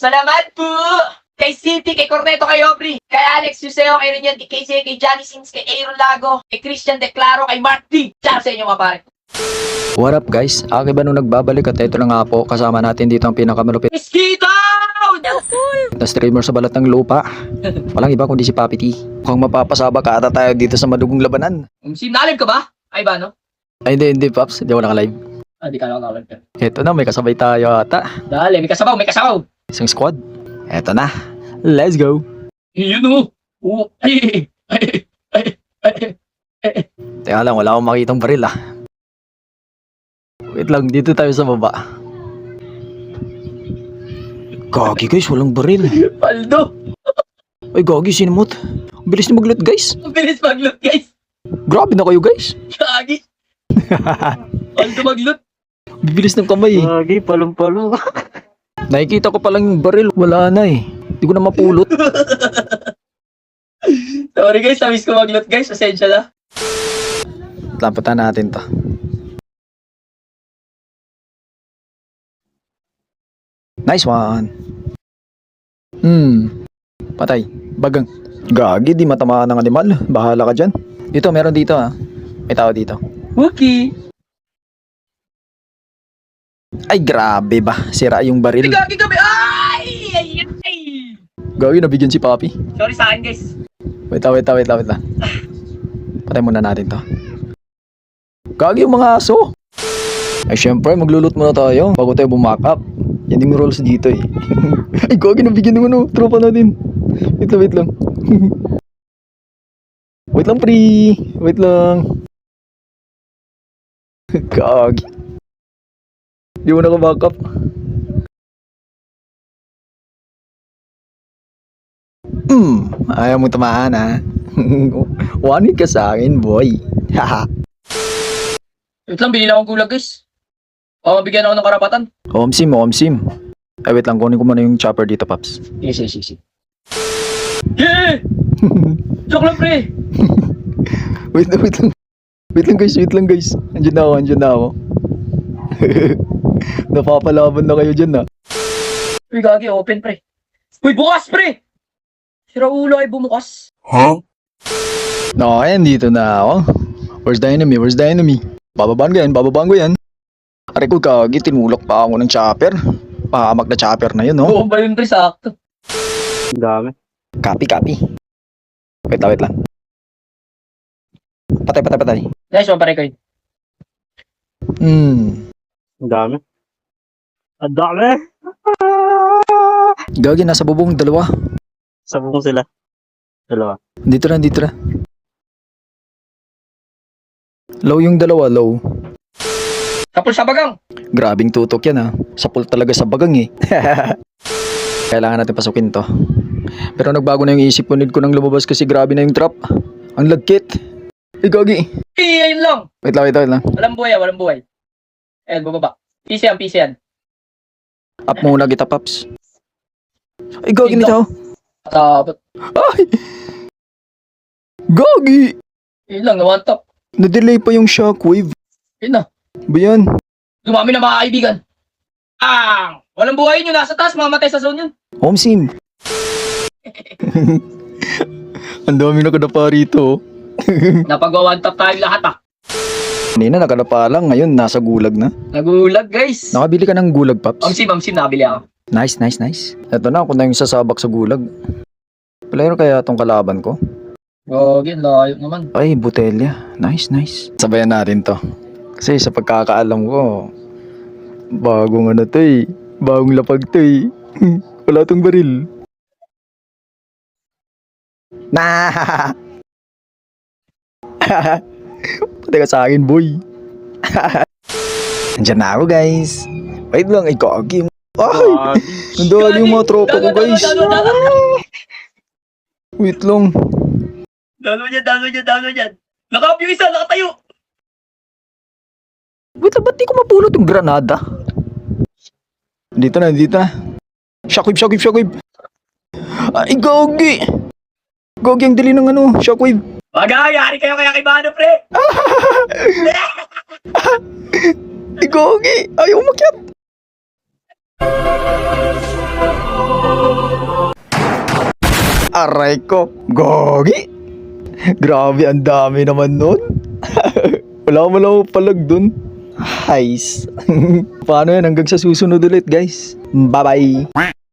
Salamat po! Kay City, kay Corneto, kay Aubrey, kay Alex Yuseo, kay Renian, kay KC, kay Johnny Sins, kay Aaron Lago, kay Christian Declaro, kay Mark D. Tsaka sa inyo mga pare. What up guys? Aki ba nung nagbabalik at ito na nga po kasama natin dito ang pinakamalupit Mosquito! na streamer sa balat ng lupa. Walang iba kundi si Papi T. Kung mapapasaba ka ata tayo dito sa madugong labanan. Um, sinalib ka ba? Ay ba, no? Ay hindi, hindi Paps. Hindi ako naka-live. Ah, di ka nakakawal ka. Ito na, may kasabay tayo ata. Dali, may kasabaw, may kasabaw! Isang squad. Ito na. Let's go. Yun o! Ay! Ay! Ay! Ay! Teka lang, wala akong makitang baril ah. Wait lang, dito tayo sa baba. Gagi guys, walang baril. Paldo! Ay gagi, sinimot. Bilis na magloot guys. Ang bilis mag-loot, guys! Grabe na kayo guys. Kagi! Paldo mag-loot! Bibilis ng kamay eh. Lagi, palong-palo. Nakikita ko palang yung baril, wala na eh. Hindi ko na mapulot. Sorry guys, na-miss ko mag-loot guys. Pasensya na. Lampatan natin to. Nice one. Hmm. Patay. Bagang. Gagi, di matamaan ng animal. Bahala ka dyan. Dito, meron dito ah. May tao dito. Wookie! Ay, grabe ba? Sira yung baril. Gagi kami! Ay! Ay! Ay! Gagi, nabigyan si Papi. Sorry sa akin guys. Wait lang, wait lang, wait lang, wait lang. Patay muna natin to. Gagi yung mga aso. Ay, syempre, maglulot muna tayo bago tayo bumakap. Yan yung rules dito eh. Ay, gagi, nabigyan ng ano, tropa natin. Wait lang, wait lang. wait lang, pre. Wait lang. Gagi. Di mo naka-backup. Hmm, ayaw mo tamaan ha. One ka sa akin, boy. Haha. Wait lang, binila akong gulag guys. Baka mabigyan ako ng karapatan. Omsim, omsim. Ay, wait lang, kunin ko muna yung chopper dito, Paps. Yes, yes, yes. yes. Yeah! Joke lang pre! wait lang, wait lang. Wait lang guys, wait lang guys. Andiyan na ako, andiyan na ako. Napapalaban na kayo dyan ah. na. Uy, gagi, open pre. Uy, bukas pre! Sira ulo ay bumukas. No, ayan, dito na ako. Where's the enemy? Where's the enemy? Bababaan ko yan, bababaan ko yan. Aray ko kagi, tinulak pa ako ng chopper. Pahamak na chopper na yun, no? Oo ba yun pre, sakto. Ang dami. Copy, copy. Wait lang, wait lang. Patay, patay, patay. Nice one pare ko yun. Hmm. Ang dami. Ang dami! Gagi, nasa bubong, dalawa. Sabong sila. Dalawa. Dito na, dito na. Low yung dalawa, low. Tapos sa bagang. Grabing tutok yan ha. Sapul talaga sa bagang eh. Kailangan natin pasukin to. Pero nagbago na yung isip ko. Need ko nang lumabas kasi grabe na yung trap. Ang lagkit. Eh, gagi. Eh, ayun lang. Wait lang, wait lang, wait lang. Walang buhay, ah, walang buhay. Ayan, bababa. PC yan, PC yan. Up muna kita, Paps. Ay, na tao. Tapos, Ay! Gagi! yun lang, na one top. Na-delay pa yung shockwave. Yun na. Ba yan? Dumami na mga kaibigan. Ah! Walang buhay nyo, nasa taas, mamatay sa zone yun. Home sim. Ang dami na kadapa rito. Napagawa one top tayo lahat ah. Kanina nakadapa lang, ngayon nasa gulag na. Nagulag guys. Nakabili ka ng gulag, Paps. Amsim, amsim, nakabili ako. Nice, nice, nice. Ito na, ako na yung sasabak sa gulag. Player kaya tong kalaban ko? Gogi, layo naman. Ay, botelya. Nice, nice. Sabayan natin to. Kasi sa pagkakaalam ko, bagong ano to eh. Bagong lapag to eh. Wala tong baril. Na! Pati ka sa akin, boy. Andiyan na ako, guys. Wait lang, ay kagi. Ay! Nandali yung mga tropa ko, guys. Wait lang. Dalo dyan, dalo dyan, dalo dyan. Nakap yung isa, nakatayo. Wait lang, ba't di ko mapulot yung granada? Dito na, dito na. Shockwave, shockwave, shockwave. Ay, gogi! Gogi ang dali ng ano, shockwave. Bagay, yari kayo kaya kay Bano, pre. Ay, gogi! Ayaw umakyat! Aray ko. Gogi. Grabe, ang dami naman nun. Wala mo lang palag dun. Heis. Paano yan? Hanggang sa susunod ulit, guys. Bye-bye.